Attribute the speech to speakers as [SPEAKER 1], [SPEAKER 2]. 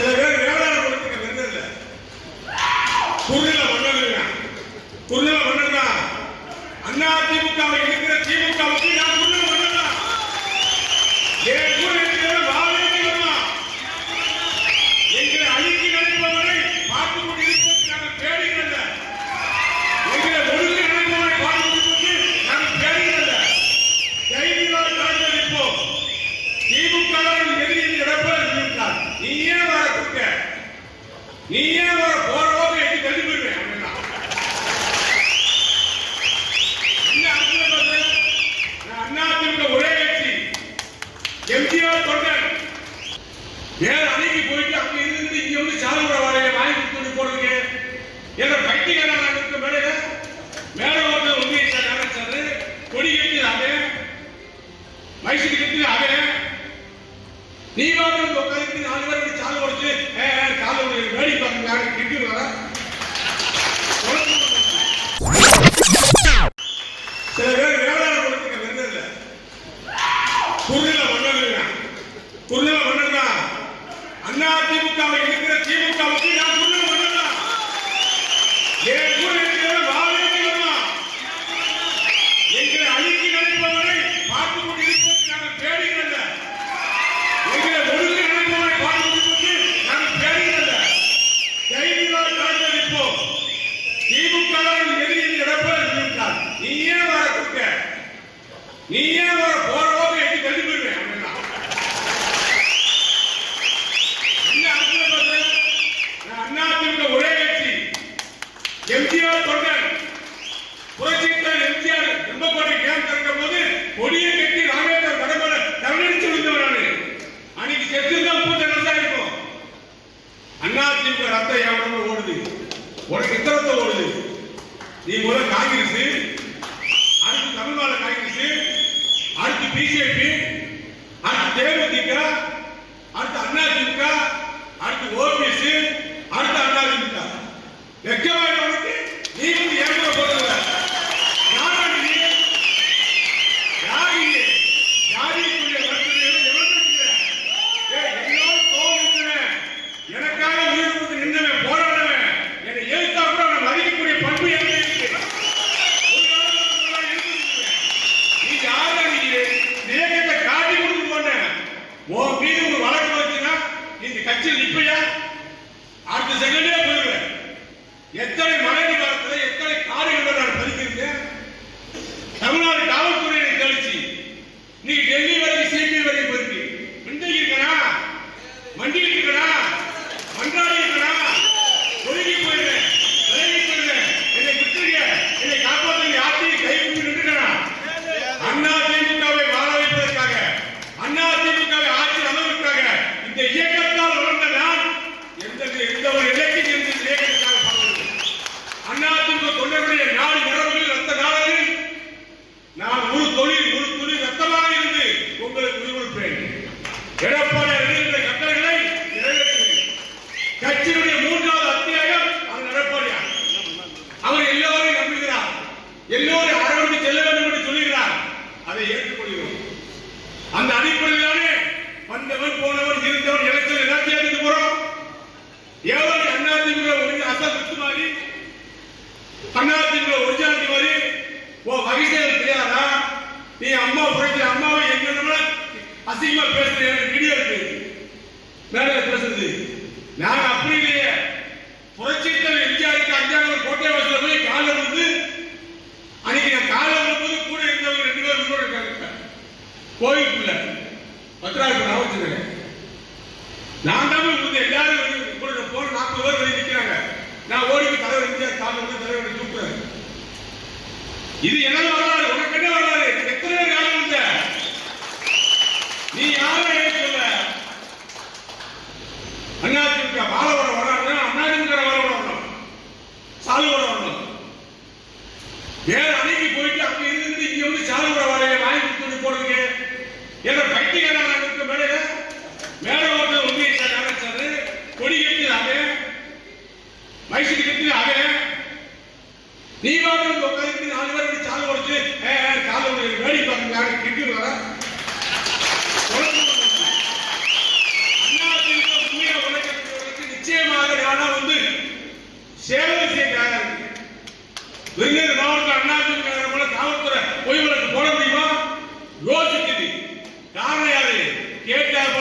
[SPEAKER 1] சில பேர் வேளாண் குலத்துக்கு வெந்ததில்ல ஏன் வர கொடுக்க நீ ஏன் வர எட்டி தள்ளி போயிருவேன் அப்படின்னா. அண்ணா திமுக ஒரே கட்சி. எம்ஜிஆர் தொண்டன் வேற அன்னைக்கு போயிட்டு அங்க இருந்து இங்க வந்து சாலமுறை வாழையை வாங்கி கொடுத்து போடுங்க என்ற பைத்தியக்காரன் இருக்க மேல ஒருத்தர் ஒன்றிய ஆரம்பிச்சாரு கொடி கட்டி அவன் மைசூர் கட்டி அவன் நீ வாங்க குறுநில மன்னர்கள்? குறுநில மன்னர் தான் அண்ணா திமுகவை இருக்கிற திமுகவுக்கு அண்ணா திமுக ரத்தம் என் ஓடுது. உனக்கு எத்தனை ஓடுது? நீ முதல்ல காங்கிரஸ் அடுத்து தமிழ்நாடு காங்கிரஸ் அடுத்து பிஜேபி அடுத்து தேமுதிக அடுத்து அண்ணா அடுத்து ஓபிஎஸ் அடுத்து அண்ணா திமுக வெக்கமாக உனக்கு நீ வந்து ஏற்கனவே போடுறத யாரா நீ யார் நீ ஜாதிக்குரிய வர்த்தனை எவன் இருக்கிற ஏய் என்னோட கோவம் இருக்கிறவன் எனக்காக உயிர் கொடுத்து நின்றவன் போராடுவன் என்னை எழுத்தா கூட நான் மதிக்கக்கூடிய பண்பு எனக்கு இருக்கு ஒரு காலத்துல நான் இருந்திருக்கிறேன். நீ யாரா நீ இந்த இயக்கத்தை காட்டி கொடுத்து போன உன் மீது ஒரு வழக்கு வச்சுன்னா நீ இந்த கட்சியில் நிப்பையா? அடுத்த செகண்டே போயிடுவேன். எத்தனை மழை கட்சியினுடைய மூன்றாவது அத்தியாயம் அவர் எடப்பாடியார் அவர் எல்லோரும் நம்புகிறார் எல்லோரும் அரவணைத்து செல்ல வேண்டும் என்று சொல்லுகிறார் அதை ஏற்றுக்கொள்கிறோம். அந்த அடிப்படையிலானே வந்தவன் போனவன் இருந்தவன் எலெக்ஷன் எல்லாத்தையும் எடுத்து போறோம் எவன் அண்ணாதிமுக ஒரு அசல் வித்து அண்ணாதிமுக அதிமுக ஒரிஜினாலிட்டி மாதிரி ஓ வகைசேல் தெரியாதா நீ அம்மா புரட்சி அம்மாவை எங்க அசிங்கமா பேசுறேன் வீடியோ இருக்கு. மேல பேசுறது. நான் இது என்ன வரலாறு? உனக்கு என்ன வரலாறு? எத்தனை பேர் காலம் இருந்த? நீ யாரை சொல்ல அதிமுக பாலவோட வரலாறு அதிமுக வரலாறு வரணும். சாலுவோட வரணும். வேற அணைக்கு போயிட்டு அங்க இருந்து இங்க வந்து சாலுவோட வரைய வாங்கி கொடுத்து போடுங்க. என்ற பைத்தியக்காரன் இருக்க மேடையில மேல ஒருத்தர் உண்மையை ஆரம்பிச்சாரு கொடி கட்டி அவன் மைசூர் கட்டி அவன் நீ வாங்க உட்காந்து நாலு பேர் இப்படி சாலை உடைச்சு காலை வேடி பார்க்க கிட்டி வர அண்ணா திமுக உண்மையா உழைக்கிறது நானா வந்து சேவை செய்ய தயாரா இருக்கேன் விருதுநகர் மாவட்ட அதிமுக போல காவல்துறை பொய் வழக்கு போட முடியுமா? யோசிக்குது. காரணம் யாரு? கேட்டார்